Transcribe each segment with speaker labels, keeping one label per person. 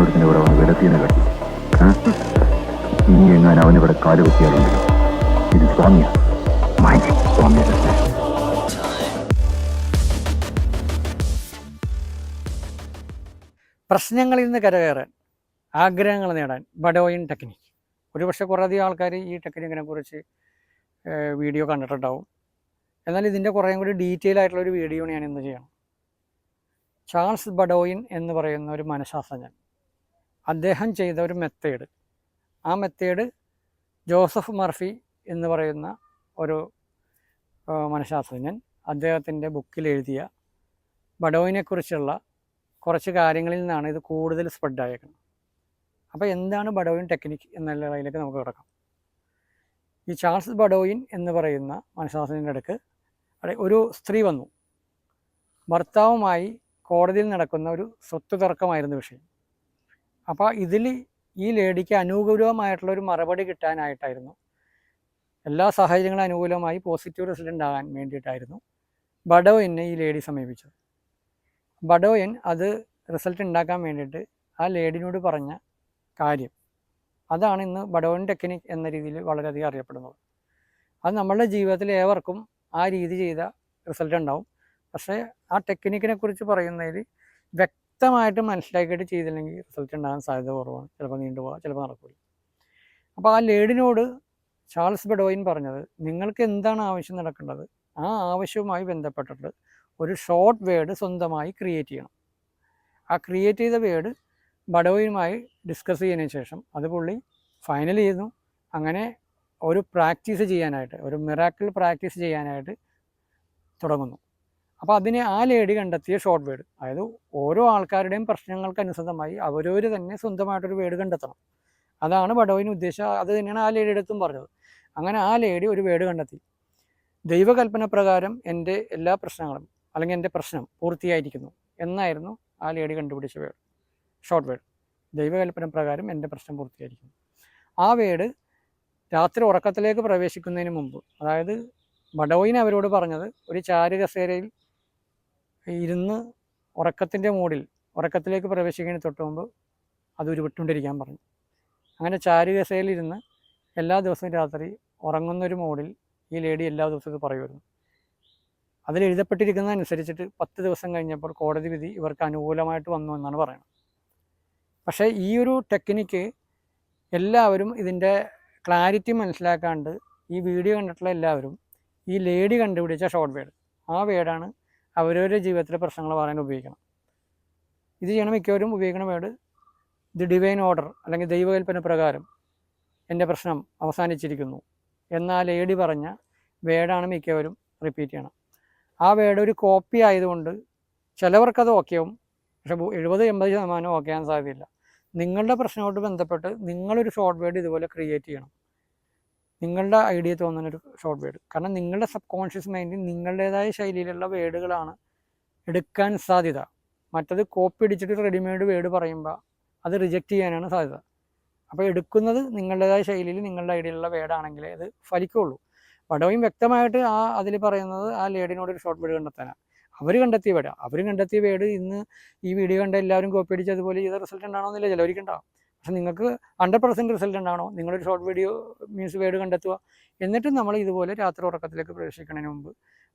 Speaker 1: ചേട്ടനൊരുത്തിന് ഇവിടെ വന്ന് വിലത്തിന് കെട്ടി ഇനി എങ്ങാൻ അവനിവിടെ കുത്തിയാലുണ്ട് ഇത് സ്വാമിയാ. മാറ്റി
Speaker 2: പ്രശ്നങ്ങളിൽ നിന്ന് കരകയറാൻ ആഗ്രഹങ്ങൾ നേടാൻ ബഡോയിൻ ടെക്നിക്ക് ഒരുപക്ഷെ കുറേയധികം ആൾക്കാർ ഈ ടെക്നിക്കിനെ കുറിച്ച് വീഡിയോ കണ്ടിട്ടുണ്ടാവും. എന്നാൽ ഇതിന്റെ കുറേയും കൂടി ഡീറ്റെയിൽ ആയിട്ടുള്ള ഒരു വീഡിയോ ഞാൻ ഇന്ന് ചെയ്യണം. ചാൾസ് ബഡോയിൻ എന്ന് പറയുന്ന ഒരു മനഃശാസ്ത്രജ്ഞൻ. അദ്ദേഹം ചെയ്ത ഒരു മെത്തേഡ് ആ മെത്തേഡ് ജോസഫ് മർഫി എന്ന് പറയുന്ന ഒരു മനഃശാസ്ത്രജ്ഞൻ അദ്ദേഹത്തിന്റെ ബുക്കിൽ എഴുതിയ ബഡോയിനെക്കുറിച്ചുള്ള കുറച്ച് കാര്യങ്ങളിൽ നിന്നാണ് ഇത് കൂടുതൽ സ്പ്രെഡ് ആയേക്കുന്നത്. അപ്പോൾ എന്താണ് ബഡോയിൻ ടെക്നിക്ക് എന്നുള്ളതിലേക്ക് നമുക്ക് കിടക്കാം. ഈ ചാൾസ് ബഡോയിൻ എന്ന് പറയുന്ന മനഃശാസ്ത്രജ്ഞന്റെ അടുക്ക് ഒരു സ്ത്രീ വന്നു. ഭർത്താവുമായി കോടതിയിൽ നടക്കുന്ന ഒരു സ്വത്ത് തർക്കമായിരുന്നു വിഷയം. അപ്പോൾ ഇതിൽ ഈ ലേഡിക്ക് അനുകൂലമായിട്ടുള്ള ഒരു മറുപടി കിട്ടാനായിട്ടായിരുന്നു. എല്ലാ സാഹചര്യങ്ങളും അനുകൂലമായി പോസിറ്റീവ് റിസൾട്ട് ആകാൻ വേണ്ടിയിട്ടായിരുന്നു ബഡോയിനെ ഈ ലേഡി സമീപിച്ചത്. ബഡോയൻ അത് റിസൾട്ട് ഉണ്ടാക്കാൻ വേണ്ടിയിട്ട് ആ ലേഡിനോട് പറഞ്ഞ കാര്യം. അതാണ് ഇന്ന് ബഡോയൻ ടെക്നിക് എന്ന രീതിയിൽ വളരെയധികം അറിയപ്പെടുന്നത്. അത് നമ്മളുടെ ജീവിതത്തിൽ ഏവർക്കും ആ രീതി ചെയ്ത റിസൾട്ട് ഉണ്ടാവും. പക്ഷേ ആ ടെക്നിക്കിനെ കുറിച്ച് പറയുന്നതിൽ വ്യക്തമായിട്ട് മനസ്സിലാക്കിയിട്ട് ചെയ്തില്ലെങ്കിൽ റിസൾട്ട് ഉണ്ടാകാൻ സാധ്യത കുറവാണ്. ചിലപ്പോൾ നീണ്ടുപോകാം ചിലപ്പോൾ നടക്കില്ല അപ്പോൾ ആ ലേഡിനോട് ചാൾസ് ബെഡോയിൻ പറഞ്ഞത് നിങ്ങൾക്ക് എന്താണ് ആവശ്യം നടക്കേണ്ടത്? ആ ആവശ്യവുമായി ബന്ധപ്പെട്ടിട്ട് ഒരു ഷോർട്ട് വേഡ് സ്വന്തമായി ക്രിയേറ്റ് ചെയ്യണം. ആ ക്രിയേറ്റ് ചെയ്ത വേഡ് ബഡോയുമായി ഡിസ്കസ് ചെയ്തതിന് ശേഷം അത് പുള്ളി ഫൈനൽ ചെയ്യുന്നു. അങ്ങനെ ഒരു പ്രാക്ടീസ് ചെയ്യാനായിട്ട് ഒരു മിറാക്കിൾ പ്രാക്ടീസ് ചെയ്യാനായിട്ട് തുടങ്ങുന്നു. അപ്പോൾ അതിനെ ആ ലേഡി കണ്ടെത്തിയ ഷോർട്ട് വേഡ് അതായത് ഓരോ ആൾക്കാരുടെയും പ്രശ്നങ്ങൾക്ക് അനുസൃതമായി അവരവർ തന്നെ സ്വന്തമായിട്ടൊരു വേർഡ് കണ്ടെത്തണം. അതാണ് ബഡോയിന് ഉദ്ദേശം. അത് തന്നെയാണ് ആ ലേഡിയുടെ അടുത്തും പറഞ്ഞത്. അങ്ങനെ ആ ലേഡി ഒരു വേർഡ് കണ്ടെത്തി. ദൈവകൽപ്പന പ്രകാരം എന്റെ എല്ലാ പ്രശ്നങ്ങളും അല്ലെങ്കിൽ എന്റെ പ്രശ്നം പൂർത്തിയായിരിക്കുന്നു എന്നായിരുന്നു ആ ലേഡി കണ്ടുപിടിച്ച വേർഡ് ഷോർട്ട് വേഡ് ദൈവകൽപ്പന പ്രകാരം എന്റെ പ്രശ്നം പൂർത്തിയായിരിക്കുന്നു. ആ വേർഡ് രാത്രി ഉറക്കത്തിലേക്ക് പ്രവേശിക്കുന്നതിന് മുമ്പ് അതായത് ബഡോയിൻ അവരോട് പറഞ്ഞത് ഒരു ചാരുകസേരയിൽ ഇരുന്ന് ഉറക്കത്തിന്റെ മൂടിൽ ഉറക്കത്തിലേക്ക് പ്രവേശിക്കുന്നതിന് തൊട്ട് മുമ്പ് അത് ഉരുവിട്ടുകൊണ്ടിരിക്കാൻ പറഞ്ഞു. അങ്ങനെ ചാരുകസേരയിലിരുന്ന് എല്ലാ ദിവസവും രാത്രി ഉറങ്ങുന്നൊരു മൂടിൽ ഈ ലേഡി എല്ലാ ദിവസവും ഇത് പറയുമായിരുന്നു. അതിൽ എഴുതപ്പെട്ടിരിക്കുന്നതനുസരിച്ചിട്ട് പത്ത് ദിവസം കഴിഞ്ഞപ്പോൾ കോടതി വിധി ഇവർക്ക് അനുകൂലമായിട്ട് വന്നു എന്നാണ് പറയുന്നത്. പക്ഷേ ഈ ഒരു ടെക്നിക്ക് എല്ലാവരും ഇതിന്റെ ക്ലാരിറ്റി മനസ്സിലാക്കാണ്ട് ഈ വീഡിയോ കണ്ടിട്ടുള്ള എല്ലാവരും ഈ ലേഡി കണ്ടുപിടിച്ച ഷോർട്ട് വേഡ്. ആ വേർഡാണ് അവരവരുടെ ജീവിതത്തിലെ പ്രശ്നങ്ങൾ പറയാൻ ഉപയോഗിക്കണം. ഇത് ചെയ്യണം മിക്കവരും ഉപയോഗിക്കുന്ന വേർഡ് ദി ഡിവൈൻ ഓർഡർ അല്ലെങ്കിൽ ദൈവകൽപ്പന പ്രകാരം എന്റെ പ്രശ്നം അവസാനിച്ചിരിക്കുന്നു എന്ന ലേഡി പറഞ്ഞ വേഡാണ് മിക്കവരും റിപ്പീറ്റ് ചെയ്യണം. ആ വേഡ് ഒരു കോപ്പി ആയതുകൊണ്ട് ചിലവർക്കത് ഓക്കെയാവും പക്ഷെ എഴുപത് എൺപത് ശതമാനം ഓക്കെ ആകാൻ സാധ്യതയില്ല. നിങ്ങളുടെ പ്രശ്നമായിട്ട് ബന്ധപ്പെട്ട് നിങ്ങളൊരു ഷോർട്ട് വേഡ് ഇതുപോലെ ക്രിയേറ്റ് ചെയ്യണം. നിങ്ങളുടെ ഐഡിയ തോന്നുന്ന ഒരു ഷോർട്ട് വേർഡ് കാരണം നിങ്ങളുടെ സബ് കോൺഷ്യസ് മൈൻഡിൽ നിങ്ങളുടേതായ ശൈലിയിലുള്ള വേഡുകളാണ് എടുക്കാൻ സാധ്യത. മറ്റത് കോപ്പി അടിച്ചിട്ട് റെഡിമെയ്ഡ് വേഡ് പറയുമ്പോൾ അത് റിജക്റ്റ് ചെയ്യാനാണ് സാധ്യത. അപ്പോൾ എടുക്കുന്നത് നിങ്ങളുടേതായ ശൈലിയിൽ നിങ്ങളുടെ ഐഡിയയിലുള്ള വേർഡാണെങ്കിലേ അത് ഫലിക്കുള്ളൂ. വടവയും വ്യക്തമായിട്ട് ആ അതിൽ പറയുന്നത് ആ ലേഡിനോട് ഒരു ഷോർട്ട് വേർഡ് കണ്ടെത്താനാണ് അവർ കണ്ടെത്തിയ വേർഡ് അവർ കണ്ടെത്തിയ വേർഡ് ഇന്ന് ഈ വീഡിയോ കണ്ട എല്ലാവരും കോപ്പി അടിച്ച് അതുപോലെ ചെയ്ത റിസൾട്ട് ഉണ്ടാവണമെന്നില്ല. ചിലവർക്ക് ഉണ്ടാവും. പക്ഷെ നിങ്ങൾക്ക് ഹൺഡ്രഡ് പെർസെന്റ് റിസൾട്ട് ഉണ്ടാവണോ. നിങ്ങളൊരു ഷോർട്ട് വീഡിയോ മീൻസ് വേർഡ് കണ്ടെത്തുക. എന്നിട്ടും നമ്മൾ ഇതുപോലെ രാത്രി ഉറക്കത്തിലേക്ക് പ്രവേശിക്കുന്നതിന് മുമ്പ്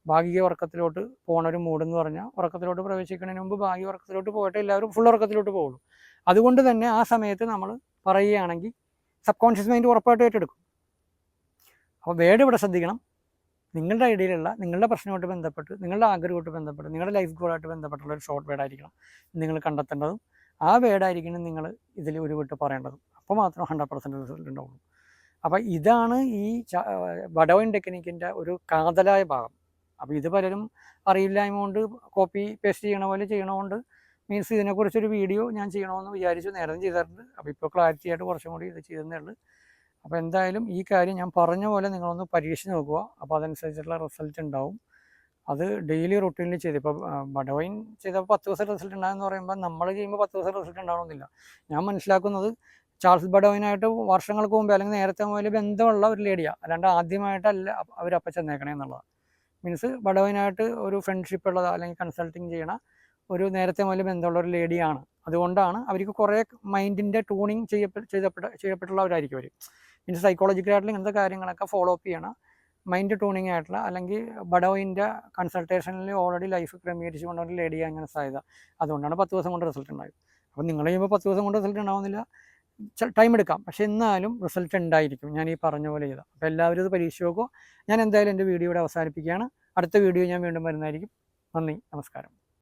Speaker 2: ഭാഗിക ഉറക്കത്തിലോട്ട് പോകണ ഒരു മൂഡെന്ന് പറഞ്ഞാൽ ഉറക്കത്തിലോട്ട് പ്രവേശിക്കുന്നതിന് മുമ്പ് ഭാഗിക ഉറക്കത്തിലോട്ട് പോയിട്ട് എല്ലാവരും ഫുൾ ഉറക്കത്തിലോട്ട് പോകുള്ളൂ അതുകൊണ്ട് തന്നെ ആ സമയത്ത് നമ്മൾ പറയുകയാണെങ്കിൽ സബ് കോൺഷ്യസ് മൈൻഡ് ഉറപ്പായിട്ട് ഏറ്റെടുക്കും. അപ്പോൾ വേർഡ് ഇവിടെ ശ്രദ്ധിക്കണം. നിങ്ങളുടെ ഐഡിയയിലുള്ള നിങ്ങളുടെ പ്രശ്നമായിട്ട് ബന്ധപ്പെട്ട് നിങ്ങളുടെ ആഗ്രഹമായിട്ട് ബന്ധപ്പെട്ട് നിങ്ങളുടെ ലൈഫ് ഗോളായിട്ട് ബന്ധപ്പെട്ടുള്ള ഒരു ഷോർട്ട് വേർഡ് ആയിരിക്കണം നിങ്ങൾ കണ്ടെത്തേണ്ടതും. ആ വേർഡായിരിക്കണം നിങ്ങൾ ഇതിൽ ഉരുവിട്ട് വിട്ട് പറയേണ്ടതും. അപ്പോൾ മാത്രം ഹൺഡ്രഡ് പെർസെന്റ് റിസൾട്ട് ഉണ്ടാവുള്ളൂ. അപ്പോൾ ഇതാണ് ഈ വടവൻ ടെക്നിക്കിന്റെ ഒരു കാതലായ ഭാഗം. അപ്പോൾ ഇത് പലരും അറിയില്ലായ്മ കൊണ്ട് കോപ്പി പേസ്റ്റ് ചെയ്യണ പോലെ ചെയ്യണതുകൊണ്ട് മീൻസ് ഇതിനെക്കുറിച്ചൊരു വീഡിയോ ഞാൻ ചെയ്യണമെന്ന് വിചാരിച്ചു നേരത്തെ ചെയ്തിട്ടുണ്ട്. അപ്പോൾ ഇപ്പോൾ ക്ലാരിറ്റി ആയിട്ട് കുറച്ചും കൂടി ഇത് ചെയ്തേ ഉള്ളൂ. അപ്പോൾ എന്തായാലും ഈ കാര്യം ഞാൻ പറഞ്ഞ പോലെ നിങ്ങളൊന്ന് പരീക്ഷിച്ച് നോക്കുക. അപ്പോൾ അതനുസരിച്ചുള്ള റിസൾട്ട് ഉണ്ടാവും. അത് ഡെയിലി റൊട്ടീനിൽ ചെയ്ത്. ഇപ്പോൾ ബഡോയിൻ ചെയ്തപ്പോൾ പത്ത് ദിവസം റിസൾട്ട് ഉണ്ടായെന്ന് പറയുമ്പോൾ നമ്മൾ ചെയ്യുമ്പോൾ പത്ത് ദിവസം റിസൾട്ട് ഉണ്ടാവണമെന്നില്ല ഞാൻ മനസ്സിലാക്കുന്നത് ചാൾസ് ബഡോയിനായിട്ട് വർഷങ്ങൾക്ക് മുമ്പേ അല്ലെങ്കിൽ നേരത്തെ മുതൽ ബന്ധമുള്ള ഒരു ലേഡിയാണ് അല്ലാണ്ട് ആദ്യമായിട്ടല്ല അവരപ്പം ചെന്നേക്കണേ എന്നുള്ളതാണ് മീൻസ് ബഡോയിനായിട്ട് ഒരു ഫ്രണ്ട്ഷിപ്പ് ഉള്ളത് അല്ലെങ്കിൽ കൺസൾട്ടിങ് ചെയ്യണ ഒരു നേരത്തെ മുതൽ ബന്ധമുള്ള ഒരു ലേഡിയാണ് അതുകൊണ്ടാണ് അവർക്ക് കുറേ മൈൻഡിന്റെ ട്യൂണിങ് ചെയ്യപ്പെട്ട ചെയ്യപ്പെട്ടുള്ളവരായിരിക്കും അവർ മീൻസ് സൈക്കോളജിക്കലായിട്ടുള്ള ഇങ്ങനത്തെ കാര്യങ്ങളൊക്കെ ഫോളോ അപ്പ് ചെയ്യണം. മൈൻഡ് ട്യൂണിങ് ആയിട്ടുള്ള അല്ലെങ്കിൽ ബഡോയിന്റെ കൺസൾട്ടേഷനിൽ ഓൾറെഡി ലൈഫ് ക്രമീകരിച്ച് കൊണ്ട് ഒരു ചെയ്യാൻ അങ്ങനെ സാധ്യത. അതുകൊണ്ടാണ് പത്ത് ദിവസം കൊണ്ട് റിസൾട്ട് ഉണ്ടായത്. അപ്പോൾ നിങ്ങൾ ചെയ്യുമ്പോൾ പത്ത് ദിവസം കൊണ്ട് റിസൾട്ട് ഉണ്ടാവുന്നില്ല. ടൈം എടുക്കാം. പക്ഷേ എന്നാലും റിസൾട്ട് ഉണ്ടായിരിക്കും. ഞാൻ ഈ പറഞ്ഞ പോലെ ചെയ്താൽ അപ്പോൾ എല്ലാവരും ഇത് പരീക്ഷ നോക്കുക ഞാൻ എന്തായാലും എന്റെ വീഡിയോ ഇവിടെ അവസാനിപ്പിക്കുകയാണ്. അടുത്ത വീഡിയോ ഞാൻ വീണ്ടും വരുന്നതായിരിക്കും. നന്ദി. നമസ്കാരം.